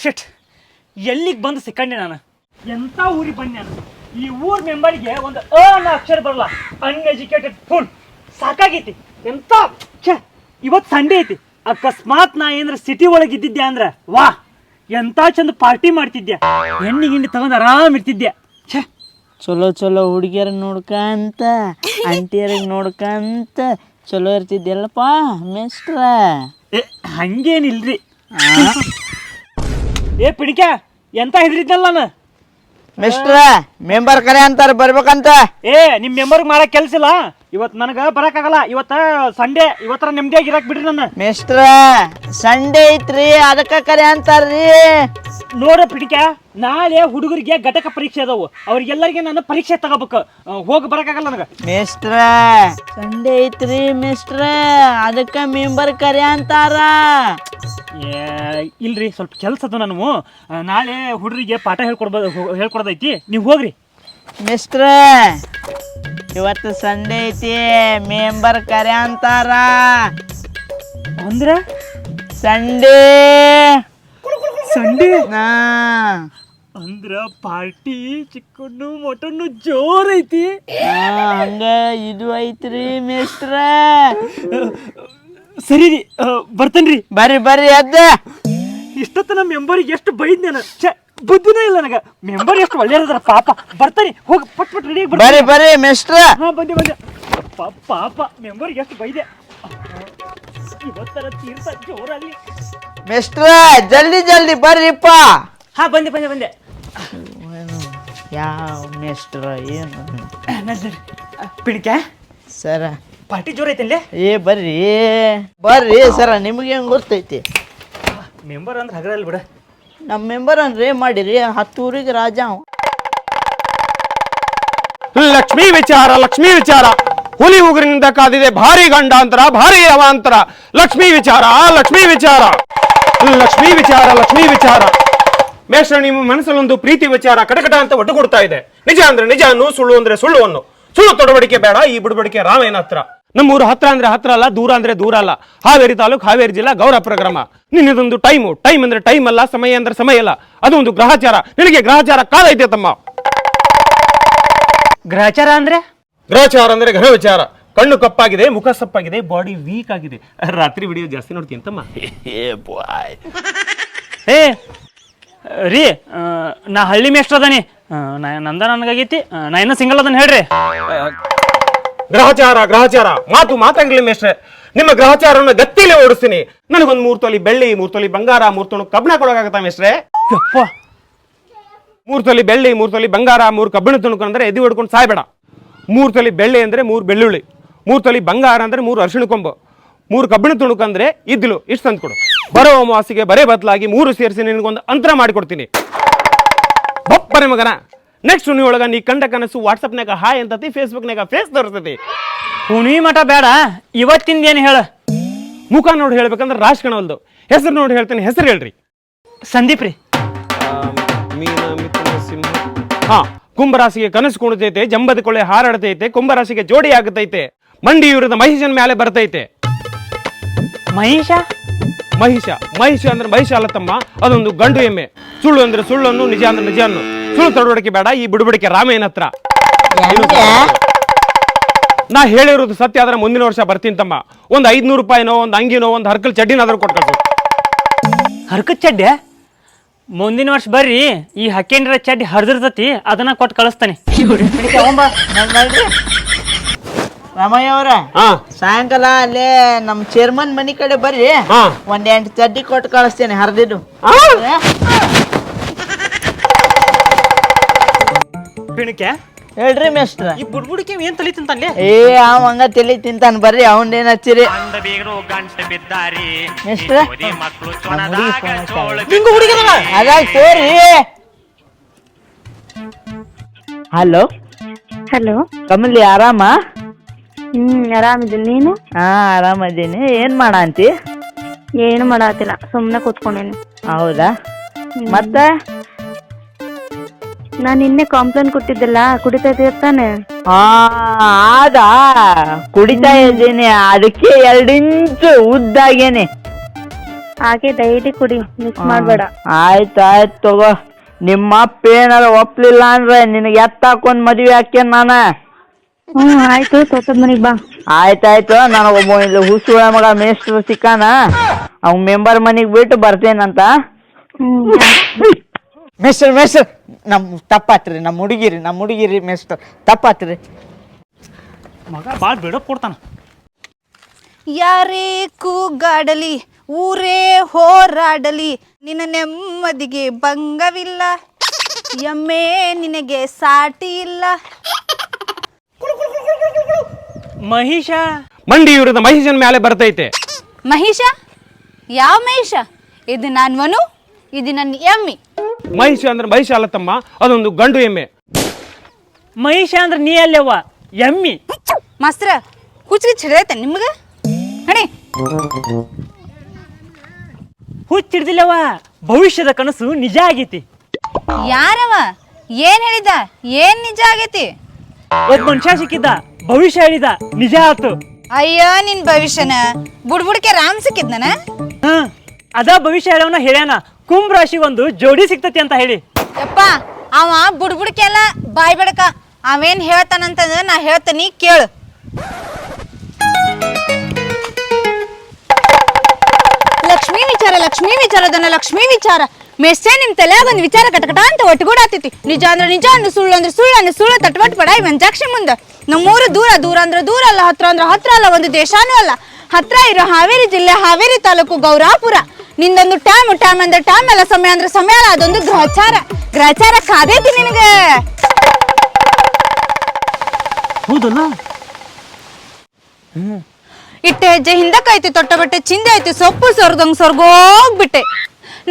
ಶಿಟ್ ಎಲ್ಲಿಗೆ ಬಂದು ಸಿಕ್ಕಂಡೆ ನಾನು? ಎಂಥ ಊರಿಗೆ ಬಂದೆ ನಾನು? ಈ ಊರ್ ಮೆಂಬರ್ಗೆ ಒಂದು ಅ ಅನ್ನೋ ಅಕ್ಷರ ಬರಲ್ಲ. ಅನ್ಎಜುಕೇಟೆಡ್ ಫುಲ್ ಸಾಕಾಗೈತಿ. ಎಂತ? ಛೆ ಇವತ್ತು ಸಂಡೇ ಐತಿ. ಅಕಸ್ಮಾತ್ ನಾ ಏನಾರ ಸಿಟಿ ಒಳಗೆ ಇದ್ದಿದ್ದೆ ಅಂದ್ರೆ? ವಾ ಎಂತ ಚಂದ ಪಾರ್ಟಿ ಮಾಡ್ತಿದ್ದೆ ಹೆಣ್ಣಿ ಹಿಂಡಿ ತಗೊಂಡು ಆರಾಮ್ ಇರ್ತಿದ್ದೆ ಛೆ. ಚಲೋ ಚಲೋ ಹುಡುಗಿಯರ ನೋಡ್ಕಂತ ಅಂಟಿಯರಿಗೆ ನೋಡ್ಕಂತ ಚಲೋ ಇರ್ತಿದ್ಯಲ್ಲಪ್ಪ ಮೇಸ್ಟ್ರ ಏ ಹಂಗೇನಿಲ್ರಿ. ಏ ಪಿಡಿಕ ಎಂತ ಹೆದ್ರಿದ್ನಲ್ಲ ನಾನು? ಮಿಸ್ಟ್ರ ಮೆಂಬರ್ ಕರೆ ಅಂತಾರೆ ಬರ್ಬೇಕಂತ? ಏ ನಿಮ್ ಮೆಂಬರ್ ಮಾಡಕ್ ಕೆಲ್ಸ ಇಲ್ಲ. ಇವತ್ ನನಗ ಬರಕಾಗಲ್ಲ ಇವತ್ತ ಸಂಡೇ ಇವತ್ತರ ನೆಮ್ಮದಿಯಾಗಿ ಇರಕ್ ಬಿಡ್ರಿ ನನ್ನ. ಮಿಸ್ಟ್ರ ಸಂಡೇ ಐತ್ರಿ ಅದಕ್ಕ ಕರೆ ಅಂತಾರ್ರಿ. ನೋಡ ಪಿಡಿಕ ನಾಳೆ ಹುಡುಗರಿಗೆ ಘಟಕ ಪರೀಕ್ಷೆ ಅದಾವು. ಅವ್ರಿಗೆಲ್ಲರಿಗೆ ನಾನು ಪರೀಕ್ಷೆ ತಗೋಬೇಕು. ಹೋಗಿ ಬರಕಾಗಲ್ಲ ನನಗೆ. ಮಿಸ್ಟ್ರ. ಸಂಡೆ ಐತ್ರಿ ಮಿಸ್ಟ್ರ. ಅದಕ್ಕೆ ಮೆಂಬರ್ ಕರೆ ಅಂತಾರ. ಏ, ಇಲ್ರಿ ಸ್ವಲ್ಪ ಕೆಲ್ಸ ಅದು ನಾನು ನಾಳೆ ಹುಡುಗರಿಗೆ ಪಾಠ ಹೇಳ್ಕೊಡ್ಬೋದು ಹೇಳ್ಕೊಡೋದೈತಿ. ನೀವು ಹೋಗ್ರಿ. ಮಿಸ್ಟ್ರ ಇವತ್ತು ಸಂಡೆ ಐತಿ ಮೆಂಬರ್ ಕರೆ ಅಂತಾರ. ಅಂದ್ರೆ? ಸಂಡೇ. ಸಂಡೇ? ನಾ ಅಂದ್ರ ಪಾರ್ಟಿ ಚಿಕ್ಕಣ್ಣು ಮಟನ್ನು ಜೋರ್ ಐತಿ ಆ, ಹಂಗ ಇದು ಐತ್ರಿ ಮೇಸ್ಟ್ರ ಸರಿ ರೀ ಬರ್ತೇನ್ರಿ. ಬರ್ರಿ ಬರ್ರಿ ಅದ್ದ ಇಷ್ಟೊತ್ತನ ಮೆಂಬರಿಗೆ ಎಷ್ಟು ಬೈದ್ ನಾನು. ಛೆ ಬುದ್ಧಿನೇ ಇಲ್ಲ ನನಗೆ. ಮೆಂಬರ್ ಎಷ್ಟು ಒಳ್ಳೆಯದ್ರ ಪಾಪ. ಬರ್ತಾನೆ ಹೋಗಿ ಪಟ್ ಪಟ್ ರೆಡಿ ಬರ್ರಿ ಬರ್ರಿ ಮೇಸ್ಟ್ರ ಹಾ ಬಂದೆ ಬಂದೆ ಪಾಪ ಪಾಪ ಮೆಂಬರ್ಗೆ ಎಷ್ಟು ಬೈದೆ. ಇವತ್ತರ ತೀರ್ಥ ಜೋರಾಗ್ಲಿ ಮೇಸ್ಟ್ರ ಜಲ್ದಿ ಜಲ್ದಿ ಬರ್ರಿಪ್ಪ. ಹಾ ಬಂದೆ ಬಂದೆ ಬಂದೆ. ಯಾವ ಮೇಸ್ಟ್ರ ಏನು? ಪಿಡಿಕೆ ಸರ. ಪಾರ್ಟಿ ಜೋರ್ ಐತಲ್ಲೇ ಏ ಬರ್ರಿ ಬರ್ರಿ ಸರ ನಿಮ್ಗೆ ಹೆಂಗ್ ಗೊತ್ತೈತಿ? ಮೆಂಬರ್ ಅಂದ್ರೆ ಹಗರಲ್ಲ ಬಿಡ. ನಮ್ಮ ಮೆಂಬರ್ ಅಂದ್ರೆ ಮಾಡಿರಿ? ಹತ್ತೂರಿಗೆ ರಾಜ ಅವ. ಲಕ್ಷ್ಮೀ ವಿಚಾರ ಲಕ್ಷ್ಮೀ ವಿಚಾರ. ಹುಲಿ ಉಗುರಿನಿಂದ ಕಾದಿದೆ ಭಾರಿ ಗಂಡಾಂತರ ಭಾರಿ ಅವಾಂತರ ಲಕ್ಷ್ಮೀ ವಿಚಾರ ಲಕ್ಷ್ಮೀ ವಿಚಾರ. ಲಕ್ಷ್ಮೀ ವಿಚಾರ ಲಕ್ಷ್ಮೀ ವಿಚಾರ. ಮೇಷ್ಟ್ರ ನಿಮ್ಮ ಮನಸ್ಸಲ್ಲೊಂದು ಪ್ರೀತಿ ವಿಚಾರ ಕಟಕಟ ಅಂತ ಒಟ್ಟು ಕೊಡ್ತಾ ಇದೆ. ನಿಜ ಅಂದ್ರೆ ನಿಜ ಅನ್ನು ಸುಳ್ಳು ಅಂದ್ರೆ ಸುಳ್ಳು ಅನ್ನು. ಸುಳ್ಳು ತೊಡಬಡಿಕೆ ಬೇಡ ಈ ಬಿಡಬಡಿಕೆ ರಾಮಾಯಣ ಹತ್ರ ನಮ್ಮೂರು ಹತ್ರ ಅಂದ್ರೆ ಹತ್ರ ಅಲ್ಲ ದೂರ ಅಂದ್ರೆ ದೂರ ಅಲ್ಲ. ಹಾವೇರಿ ತಾಲೂಕು ಹಾವೇರಿ ಜಿಲ್ಲಾ ಗೌರವ ಪ್ರಗ್ರಮ ನಿನ್ನದೊಂದು ಟೈಮು ಟೈಮ್ ಅಂದ್ರೆ ಟೈಮ್ ಅಲ್ಲ ಸಮಯ ಅಂದ್ರೆ ಸಮಯ ಅಲ್ಲ. ಅದು ಒಂದು ಗ್ರಹಚಾರ. ನಿನಗೆ ಗ್ರಹಚಾರ ಕಾಲ ಐತೆ ತಮ್ಮ. ಗ್ರಹಚಾರ ಅಂದ್ರೆ? ಗ್ರಹಚಾರ ಅಂದ್ರೆ ಗ್ರಹ ವಿಚಾರ. ಕಣ್ಣು ಕಪ್ಪಾಗಿದೆ ಮುಖ ಸಪ್ಪಾಗಿದೆ ಬಾಡಿ ವೀಕ್ ಆಗಿದೆ. ರಾತ್ರಿ ವಿಡಿಯೋ ಜಾಸ್ತಿ ನೋಡ್ತೀನಿ ತಮ್ಮ ಏ ರೀ ನಾ ಹಳ್ಳಿ ಮೇಷ್ಟ್ರ ಅದಾನಿ. ನಾ ನಂದ ನನಗಾಗೈತಿ. ನಾ ಇನ್ನೂ ಸಿಂಗಲ್ ಅದನ್ನ ಹೇಳ್ರಿ. ಗ್ರಹಚಾರ ಗ್ರಹಚಾರ. ಮಾತು ಮಾತಾಗ್ಲಿ ಮೇಷ್ಟ್ರೆ. ನಿಮ್ಮ ಗ್ರಹಚಾರವನ್ನು ಗತ್ತಿಲೆ ಓಡಿಸ್ತೀನಿ. ನನಗೊಂದು ಮೂರು ತೊಲಿ ಬೆಳ್ಳಿ ಮೂರು ತೊಲಿ ಬಂಗಾರ ಮೂರು ತೊಳು ಕಬ್ಬಣ ಕೊಡೋಕಾಗತ್ತ ಮೇಷ್ಟ್ರೆ? ಯಪ್ಪ. ಮೂರು ತೊಲಿ ಬೆಳ್ಳಿ ಮೂರು ತೊಲಿ ಬಂಗಾರ ಮೂರು ಕಬ್ಬಿಣ ತುಣುಕು ಅಂದ್ರೆ ಎದಿ ಹೊಡ್ಕೊಂಡು ಸಾಯ್ಬೇಡ. ಮೂರು ತೊಲಿ ಬೆಳ್ಳಿ ಅಂದ್ರೆ ಮೂರು ಬೆಳ್ಳುಳ್ಳಿ. ಮೂರು ತೊಲಿ ಬಂಗಾರ ಅಂದ್ರೆ ಮೂರು ಅರಿಶಿಣ ಕೊಂಬು. ಮೂರು ಕಬ್ಬಿಣ ತುಣುಕು ಅಂದ್ರೆ ಇದ್ಲು ಇಷ್ಟು ತಂದ್ಕೊಡು ಬರೋ ಅಮಾವಾಸ್ಯೆಗೆ ಬರೇ ಬದಲಾಗಿ ಮೂರು ಸೇರಿಸಿ ನಿನಗೊಂದು ಅಂತರ ಮಾಡಿಕೊಡ್ತೀನಿ. ಬಪ್ಪನೆ ಮಗನ. ನೆಕ್ಸ್ಟ್ ನೀ ಒಳಗ ನೀ ಕಂಡ ಕನಸು ವಾಟ್ಸಪ್ನಾಗ ಹಾಯ್ ಅಂತತಿ ಫೇಸ್ಬುಕ್ನಾಗ ಫೇಸ್ ತೋರಿಸ್ತತಿ. ಹುಣಿ ಮಠ ಬೇಡ. ಇವತ್ತಿಂದ ಏನು ಹೇಳ? ಮುಖ ನೋಡಿ ಹೇಳ್ಬೇಕಂದ್ರೆ ರಾಶ್ ಒಂದು ಹೆಸರು ನೋಡಿ ಹೇಳ್ತೇನೆ ಹೆಸರು ಹೇಳ್ರಿ. ಸಂದೀಪ್ ರೀ. ಮೀನ ಮಿಥುನ ಸಿಂಹ. ಹಾ ಕುಂಭರಾಶಿಗೆ ಕನಸು ಕುಣಿತೈತೆ ಜಂಬದ ಕೊಳೆ ಹಾರಾಡ್ತೈತೆ ಕುಂಭರಾಶಿಗೆ ಜೋಡಿ ಆಗತೈತೆ. ಮಂಡಿ ಇವರದ ಮಹಿಷನ ಮೇಲೆ ಬರ್ತೈತೆ. ಮಹೇಶ ಮಹಿಷ ಮಹಿಷ ಅಂದ್ರೆ ಮಹಿಷ ತಮ್ಮ ಅದೊಂದು ಗಂಡು ಎಮ್ಮೆ ಸುಳ್ಳು ಅಂದ್ರೆ ಸುಳ್ಳನ್ನು ನಿಜ ಅಂದ್ರೆ ನಿಜ ಅನ್ನು. ಸುಳ್ಳು ತಡವಡಿಕೆ ಬೇಡ ಈ ಬಿಡುಬಡಿಕೆ ರಾಮಯ್ಯನ ಹತ್ರ. ನಾ ಹೇಳಿರೋದು ಸತ್ಯ ಆದ್ರೆ ಮುಂದಿನ ವರ್ಷ ಬರ್ತೀನಿ ತಮ್ಮ. ಒಂದು ಐದ್ನೂರು ರೂಪಾಯಿನೋ ಒಂದು ಅಂಗಿನೋ ಒಂದು ಹರ್ಕಲ್ ಚಡ್ಡಿನಾದ್ರೂ ಕೊಟ್ಕೊಳ್ತು ಹರ್ಕದ ಚಡ್ಡೆ? ಮುಂದಿನ ವರ್ಷ ಬರ್ರಿ ಈ ಹಕ್ಕೇಂದ್ರ ಚಡ್ಡಿ ಹರಿದಿರ್ತತಿ ಅದನ್ನ ಕೊಟ್ಟು ಕಳಿಸ್ತಾನೆ. ರಾಮಯ್ಯ ಅವ್ರ ಹಾ. ಸಾಯಂಕಾಲ ಅಲ್ಲೇ ನಮ್ಮ ಚೇರ್ಮನ್ ಮನಿ ಕಡೆ ಬರ್ರಿ. ಹಾ. ಒಂದ್ ಎಂಟು ಚಡ್ಡಿ ಕೊಟ್ಟು ಕಳಿಸ್ತೇನೆ ಹರಿದಿದ್ದು. ಪಿಣಕ್ಕೆ? ಹೇಳ್ರಿ ಮೇಸ್ಟ್ರ ಈ ಬುಡ್ಬುಡಿಕೆ ಏನ್ ತಲಿ ತಿಂತಾನೆ ಏ ಅವ ಹಂಗ ತಲಿ ತಿಂತಾನ ಬರ್ರಿ ಅವ್ನ ಹಚ್ಚಿರಿ? ಅಂದ ಬೀಗರು ಗಂಟೆ ಬಿದ್ದಾರಿ. ಮಿಸ್ಟ್ರ ಈ ಮಕ್ಕಳು ಚೊಣದಾಗ ಚೋಳ ನಿಂಗು ಹುಡುಗಿದಲ್ಲ ಅದಾಗ ತೋರಿ. ಹಲೋ? ಹಲೋ? ಕಮಲಿ ಆರಾಮ? ಹ್ಮ್ ಆರಾಮಿದ್ದೀನಿ. ನೀನು? ಹಾ ಆರಾಮದೀನಿ ಏನ್ ಮಾಡಂತಿ ಏನು ಮಾಡಾತಿಲ್ಲ ಸುಮ್ಮನೆ ಕೂತ್ಕೊಂಡೇನಿ. ಹೌದಾ? ಮತ್ತ? ನಾನು ನಿನ್ನೆ ಕಾಂಪ್ಲೇಂಟ್ ಕೊಟ್ಟಿದ್ದಲ್ಲ ಕುಡಿತಾ ತಾನೆ? ಹಾ ಆದ? ಕುಡಿತಾ ಇದ್ದೀನಿ. ಅದಕ್ಕೆ ಎರಡು ಇಂಚು ಉದ್ದಾಗೇನೆ. ಹಾಗೆ ಡೈಲಿ ಕುಡಿ ಮಿಸ್ ಮಾಡಬೇಡ. ಆಯ್ತು ಆಯ್ತು ತಗೋ. ನಿಮ್ಮ ಅಪ್ಪ ಏನಾರ ಒಪ್ಲಿಲ್ಲ ಅಂದ್ರೆ ನಿನಗೆ ಎತ್ತ ಹಾಕೊಂಡ್ ಮದುವೆ ಹಾಕ್ಯನ್ ನಾನು? ಆಯ್ತು ತೋಟದ ಮನೆಗೆ ಬಾ. ಆಯ್ತಾಯ್ತು ನಾನು ಒಬ್ಬ ಇಲ್ಲಿ ಹುಸುಳ ಮಗ ಮೇಸ್ಟ್ರು ಸಿಕ್ಕಾನ. ಅವ್ ಮೆಂಬರ್ ಮನೆಗೆ ಬಿಟ್ಟು ಬರ್ತೇನಂತ ಹ್ಞೂ ಮೇಸ್ಟರ್ ಮೇಸ್ಟರ್ ನಮ್ ತಪ್ಪಾತ್ರಿ ನಮ್ ಹುಡುಗಿರಿ ನಮ್ ಹುಡುಗಿರಿ ಮೇಸ್ಟರ್ ತಪ್ಪಾತ್ರಿ. ಮಗ ಭಾಳ ಬಿಡಪ್ ಕೊಡ್ತಾನ. ಯಾರೇ ಕೂಗಾಡಲಿ ಊರೇ ಹೋರಾಡಲಿ ನಿನ್ನ ನೆಮ್ಮದಿಗೆ ಭಂಗವಿಲ್ಲ. ಎಮ್ಮೆ ನಿನಗೆ ಸಾಟಿ ಇಲ್ಲ. ಮಹಿಷ. ಮಂಡಿ ಇವ್ರದ ಮಹಿಷನ್ ಮೇಲೆ ಬರ್ತೈತೆ. ಮಹಿಷ? ಯಾವ ಮಹಿಷ? ಇದು ನಾನು ಮನು ಇದು ನನ್ನ ಎಮ್ಮಿ. ಮಹಿಷ ಅಂದ್ರೆ ಮಹಿಷ ಅಲ್ಲ ತಮ್ಮ ಅದೊಂದು ಗಂಡು ಎಮ್ಮೆ. ಮಹಿಷ ಅಂದ್ರೆ ನೀ ಅಲ್ಲೆವ ಎಮ್ಮಿ. ಮಾಸ್ತ್ರ ಹುಚ್ಚಿಗೆ ಚಿಡೈತೆ ನಿಮ್ಗೆ? ಹಣಿ. ಹುಚ್ಚಿಡ್ದಿಲ್ಲವ ಭವಿಷ್ಯದ ಕನಸು ನಿಜ ಆಗೈತಿ. ಯಾರವ? ಏನ್ ಹೇಳಿದ? ಏನ್ ನಿಜ ಆಗೈತಿ? ಒಬ್ಬ ಮನುಷ್ಯ ಸಿಕ್ಕಿದ್ದ ಭವಿಷ್ಯ ಹೇಳಿದ ನಿಜ ಆತು. ಅಯ್ಯೋ ನಿನ್ ಭವಿಷ್ಯನ. ಬುಡ್ಬುಡ್ಕೆ ರಾಮ್ ಸಿಕ್ಕಿದ್ನನ? ಹ ಅದ ಭವಿಷ್ಯ ಹೇಳವನ ಹೇಳ್ಯಾನ. ಕುಂಭ ರಾಶಿ ಒಂದು ಜೋಡಿ ಸಿಕ್ತತಿ ಅಂತ ಹೇಳಿ. ಯಪ್ಪ ಅವ ಬುಡ್ಬುಡ್ಕೆ ಎಲ್ಲ ಬಾಯ್ ಬಡಕ. ಅವೇನ್ ಹೇಳ್ತಾನಂತಂದ್ರ ನಾ ಹೇಳ್ತೀನಿ ಕೇಳು. ಲಕ್ಷ್ಮೀ ವಿಚಾರ ಲಕ್ಷ್ಮೀ ವಿಚಾರದನ್ನ ಲಕ್ಷ್ಮೀ ವಿಚಾರ. ಮೆಸ್ಸೆ ನಿಮ್ ತಲೆಯಾಗ ಒಂದ್ ವಿಚಾರ ಕಟಕಟ ಅಂತ ಒಟ್ಟುಗೂಡಾತೈತಿ ನಿಜ ಅಂದ್ರ ನಿಜ ಅಂದ್ರೆ ಸುಳ್ಳು ಅಂದ್ರೆ ಸುಳ್ಳು ಅಂದ್ರೆ ಸುಳ್ಳು ತಟ್ಬಟ್ ಪಡ ಮಂಜಾಕ್ಷಿ ಮುಂದ. ನಮ್ಮೂರು ದೂರ ದೂರ ಅಂದ್ರೆ ದೂರ ಅಲ್ಲ ಹತ್ರ ಅಂದ್ರೆ ಹತ್ರ ಅಲ್ಲ ಒಂದು ದೇಶಾನೂ ಅಲ್ಲ. ಹತ್ರ ಇರೋ ಹಾವೇರಿ ಜಿಲ್ಲೆ ಹಾವೇರಿ ತಾಲೂಕು ಗೌರಾಪುರ. ನಿಂದೊಂದು ಟ್ಯಾಮ್ ಟ್ಯಾಮ್ ಅಂದ್ರೆ ಟ್ಯಾಮ್ ಅಲ್ಲ ಸಮಯ ಅಂದ್ರೆ ಸಮಯ ಅಲ್ಲ ಅದೊಂದು ಗ್ರಹಚಾರ. ಗ್ರಹಚಾರ ಕಾದೈತಿ ನಿನಗೆ. ಹೌದಲ್ಲ? ಇಟ್ಟೆ ಹೆಜ್ಜೆ ಹಿಂದಕ್ಕೈತಿ ತೊಟ್ಟ ಬಟ್ಟೆ ಚಿಂದೆ ಐತಿ ಸೊಪ್ಪು ಸೊರ್ದಂಗ್ ಸೊರ್ಗೋಗ್ಬಿಟ್ಟೆ.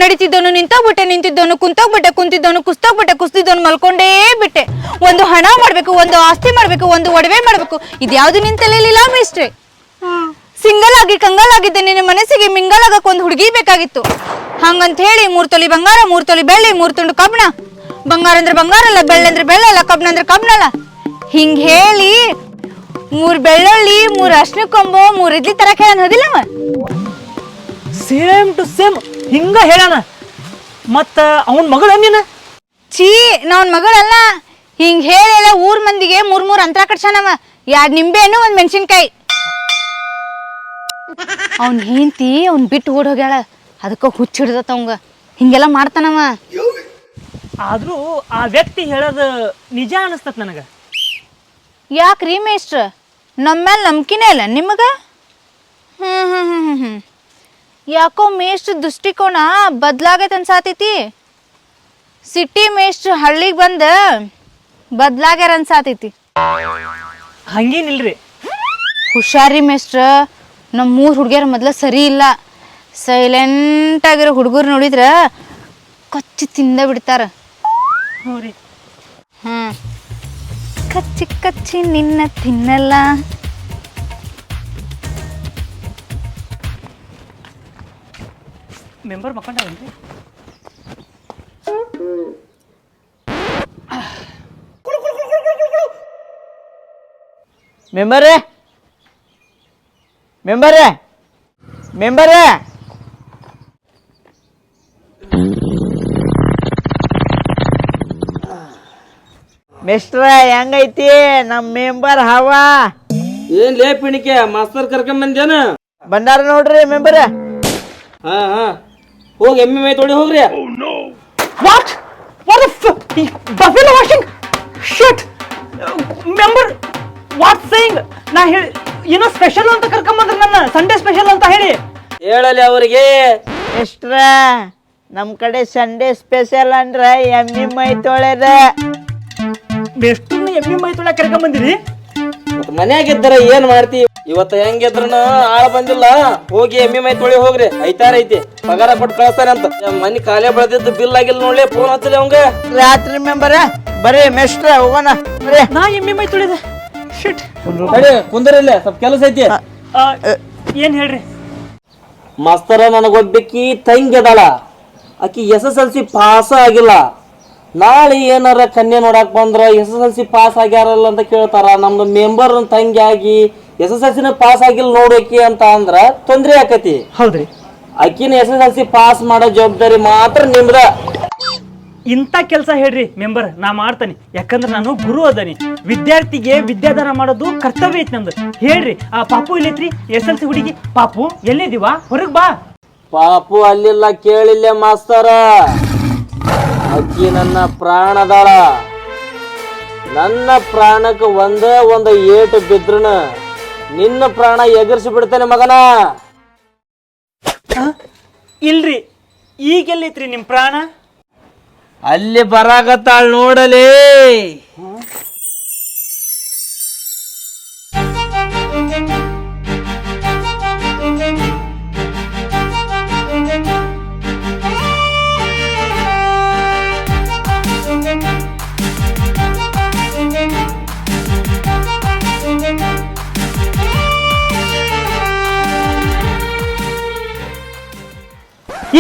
ನಡೀತಿದ್ದವನು ನಿಂತೋಗ್ಬಿಟ್ಟೆ ನಿಂತಿದ್ದವನು ಕುಂತೋಗ್ಬಿಟ್ಟೆ ಕುಂತಿದ್ದವನು ಕುಸ್ತೋಗ್ಬಿಟ್ಟೆ ಕುಸ್ತಿದ್ದವನು ಮಲ್ಕೊಂಡೇ ಬಿಟ್ಟೆ. ಒಂದು ಹಣ ಮಾಡ್ಬೇಕು ಒಂದು ಆಸ್ತಿ ಮಾಡ್ಬೇಕು ಒಂದು ಒಡವೆ ಮಾಡ್ಬೇಕು. ಇದ್ಯಾವುದು ನಿಂತಲಿಲ್ಲ ಮಿಸ್ಟ್ರಿ ಮೇಷ್ಟ್ರೆ ಸಿಂಗಲ್ ಆಗಿ ಕಂಗಲ್ ಆಗಿದ್ದೆ ನಿನ್ನ ಮನಸ್ಸಿಗೆ ಮಿಂಗಲ್ ಆಗಕ್ ಒಂದು ಹುಡುಗಿ ಬೇಕಾಗಿತ್ತು. ಹಂಗಂತ ಹೇಳಿ ಮೂರ್ ತೊಲಿ ಬಂಗಾರ ಮೂರ್ ತೊಲಿ ಬೆಳ್ಳಿ ಮೂರ್ ತುಂಡು ಕಬ್ಣ ಬಂಗಾರ ಅಂದ್ರೆ ಬಂಗಾರ ಅಲ್ಲ ಬೆಳ್ಳಿ ಅಂದ್ರೆ ಬೆಳ್ಳಲ್ಲ ಕಬ್ಣ ಅಂದ್ರೆ ಕಬ್ಣಲ್ಲ ಹಿಂಗ್ ಹೇಳಿ ಮೂರ್ ಬೆಳ್ಳುಳ್ಳಿ ಮೂರ್ ಅರ್ಶನ ಕೊಂಬು ಮೂರ್ ತರ ತರಕ ಅನ್ನೋದಿಲ್ಲವ ಸೇಮ್ ಟು ಸೇಮ್ ಹಿಂಗ ಹೇಳಣ ಮತ್ತ ಅವನ್ ಮಗಳ ನೀನ ಛೀ ನಾವ್ ಮಗಳಲ್ಲ. ಹಿಂಗ್ ಹೇಳ ಊರ್ ಮಂದಿಗೆ ಮೂರ್ ಮೂರ್ ಅಂತರ ಕಟ್ಸಣವ ಎರಡ್ ನಿಂಬೆ ಹಣ್ಣು ಒಂದ್ ಮೆಣಸಿನ್ಕಾಯಿ. ಅವ್ನ್ ಹೆಂಡತಿ ಅವ್ನ್ ಬಿಟ್ಟು ಓಡ್ ಹೋಗ್ಯಾಳ. ಅದಕ್ಕ ಹುಚ್ಚ ಹಿಡ್ದತ್ತ ಅವಂಗ. ಹಿಂಗೆಲ್ಲ ಮಾಡ್ತಾನವ ಆದ್ರೂ ಆ ವ್ಯಕ್ತಿ ಹೇಳೋದು ನಿಜ ಅನಿಸ್ತತ್ ನನಗ. ಯಾಕ್ರಿ ಮೇಷ್ಟ್ರ? ನಮ್ಮ ಮೇಲೆ ನಂಬಿಕೆನೇ ಇಲ್ಲ. ನಿಮಗ? ಹ್ಮ್ ಹ್ಮ್ ಹ್ಮ್ ಹ್ಮ್ ಹ್ಮ್. ಯಾಕೋ ಮೇಷ್ಟ್ರ ದೃಷ್ಟಿಕೋನ ಬದ್ಲಾಗೈತೆ ಅನ್ಸಾತೈತಿ ಸಿಟಿ ಮೇಷ್ಟ್ರ ಹಳ್ಳಿಗೆ ಬಂದು ಬದ್ಲಾಗ್ಯಾರ ಅನ್ಸಾತೈತಿ. ಹಂಗೇನಿಲ್ರಿ ಹುಷಾರಿ ಮೇಷ್ಟ್ರ ನಮ್ಮ ಮೂರು ಹುಡುಗಿಯರ ಮೊದಲ ಸರಿ ಇಲ್ಲ. ಸೈಲೆಂಟ್ ಆಗಿರೋ ಹುಡುಗರು ನೋಡಿದ್ರ ಕಚ್ಚಿ ತಿಂದ ಬಿಡ್ತಾರ. ಹ್ಞೂ ಕಚ್ಚಿ ಕಚ್ಚಿ ನಿನ್ನ ತಿನ್ನಲ್ಲ. ಮೆಂಬರ್ ಮಕ್ಕೊಂಡವನ್ರಿ ಮೆಂಬರೇ? ಮೆಂಬರೇ? ಮೆಂಬರೇ? ಮಿಸ್ಟ್ರ ಹೆಂಗೈತಿ ನಮ್ಮ ಮೆಂಬರ್ ಹವಾ? ಏನ್ ಲೇ ಪಿಣಿಕೆ ಮಾಸ್ತರ್ ಕರ್ಕೊಂಡ್ ಬಂದೇನ? ಬಂದಾರ ನೋಡ್ರಿ ಮೆಂಬರ್. ಹಾ ಹಾ. ಹೋಗಿ ಎಮ್ಮೆ ಮೈ ತೊಳಿ ಹೋಗ್ರಿ. What what buffalo washing shit member what saying ನಾ ಹೇಳಿ ಏನೋ ಸ್ಪೆಷಲ್ ಅಂತ ಕರ್ಕೊಂಬಂದ್ರೆ ನನ್ನ ಸಂಡೇ ಸ್ಪೆಷಲ್ ಅಂತ ಹೇಳಿ. ಹೇಳಲಿ ಅವರಿಗೆ. ಎಷ್ಟ್ರ? ನಮ್ಮ ಕಡೆ ಸಂಡೇ ಸ್ಪೆಷಲ್ ಅಂದ್ರೆ ಎಮ್ಮಿ ಮೈ ತೊಳೆದ. ಎಷ್ಟು ಎಮ್ಮಿ ಮೈ ತೊಳೆ ಕರ್ಕೊಂಬಂದಿರಿ? ಮತ್ ಮನ್ಯಾಗ ಇದ್ದಾರ ಏನ್ ಮಾಡ್ತಿ? ಇವತ್ತ ಹೆಂಗಿದ್ರನ ಆಳ ಬಂದಿಲ್ಲ. ಹೋಗಿ ಎಮ್ಮಿ ಮೈ ತೊಳಿ ಹೋಗ್ರಿ. ಐತಾರ ಐತಿ. ಪಗಾರ ಕೊಟ್ಟು ಕಳಿಸ್ತಾರಂತ ಮನಿ ಕಾಲೇ ಬೆಳೆದಿದ್ದು ಬಿಲ್ ಆಗಿಲ್ಲ ನೋಡ್ಲಿ ಫೋನ್ ಹತ್ತಲಿ ಅವಂಗ. ರಾತ್ರಿ ಮೆಂಬರ ಬರೀ ಮೆಸ್ಟ್ರ ಹೋಗೋಣ. ಬರೀ. ನಾ ಎಮ್ಮಿ ಮೈ ತೊಳಿದೆ. ಶಿಟ್ ಕುಂದರಿಲ್ಲ ಸ್ವಲ್ಪ ಕೆಲಸ ಐತಿ. ಏನ್ ಹೇಳ್ರಿ? ಮಾಸ್ತರ ನನಗೊಬ್ಬಕಿ ತಂಗಿ ಅದಾಳ ಆಕಿ S S L C pass ಆಗಿಲ್ಲ. ನಾಳೆ ಏನಾರ ಕನ್ಯೆ ನೋಡಕ್ ಬಂದ್ರ S S L C pass ಆಗ್ಯಾರಲ್ಲ ಅಂತ ಕೇಳ್ತಾರ. ನಮ್ದು ಮೆಂಬರ್ ತಂಗಿ ಆಗಿ ಎಸ್ ಎಸ್ ಎಲ್ ಸಿನ ಪಾಸ್ ಆಗಿಲ್ಲ ನೋಡಕಿ ಅಂತ ಅಂದ್ರ ತೊಂದ್ರೆ ಆಕತಿ. ಹೌದ್ರಿ. ಅಕ್ಕಿನ S S L C pass ಮಾಡೋ ಜವಾಬ್ದಾರಿ ಮಾತ್ರ ನಿಮ್ದ. ಇಂಥ ಕೆಲಸ ಹೇಳ್ರಿ ಮೆಂಬರ್ ನಾ ಮಾಡ್ತಾನೆ. ಯಾಕಂದ್ರೆ ನಾನು ಗುರು ಅದಾನಿ. ವಿದ್ಯಾರ್ಥಿಗೆ ವಿದ್ಯಾದಾನ ಮಾಡೋದು ಕರ್ತವ್ಯ ಐತಿ ನಂದು. ಹೇಳ್ರಿ ಆ ಪಾಪು ಇಲ್ಲೈತ್ರಿ? ಎಸ್ ಎಲ್ ಸಿ ಹುಡುಗಿ ಪಾಪು ಎಲ್ಲಿದೀವಾ ಹೊರಗ್ ಬಾ. ಪಾಪು ಅಲ್ಲಿಲ್ಲ ಕೇಳಿಲ್ಲ ಮಾಸ್ತರ. ಅಕ್ಕಿ ನನ್ನ ಪ್ರಾಣದಾಳ. ನನ್ನ ಪ್ರಾಣಕ್ಕೆ ಒಂದೇ ಒಂದು ಏಟು ಬಿದ್ರನ ನಿನ್ನ ಪ್ರಾಣ ಎಗರ್ಸಿ ಬಿಡ್ತೇನೆ ಮಗನ. ಇಲ್ರಿ ಈಗೆಲ್ಲೈತ್ರಿ ನಿಮ್ಮ ಪ್ರಾಣ? ಅಲ್ಲಿ ಬರಾಕತ್ತಾಳ ನೋಡಲಿ.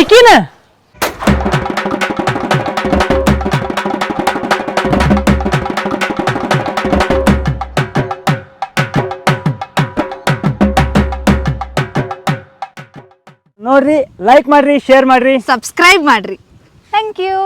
ಈಕಿನ? ನೋಡ್ರಿ ಲೈಕ್ ಮಾಡ್ರಿ ಶೇರ್ ಮಾಡ್ರಿ. ಸಬ್ಸ್ಕ್ರೈಬ್ ಮಾಡ್ರಿ. Thank you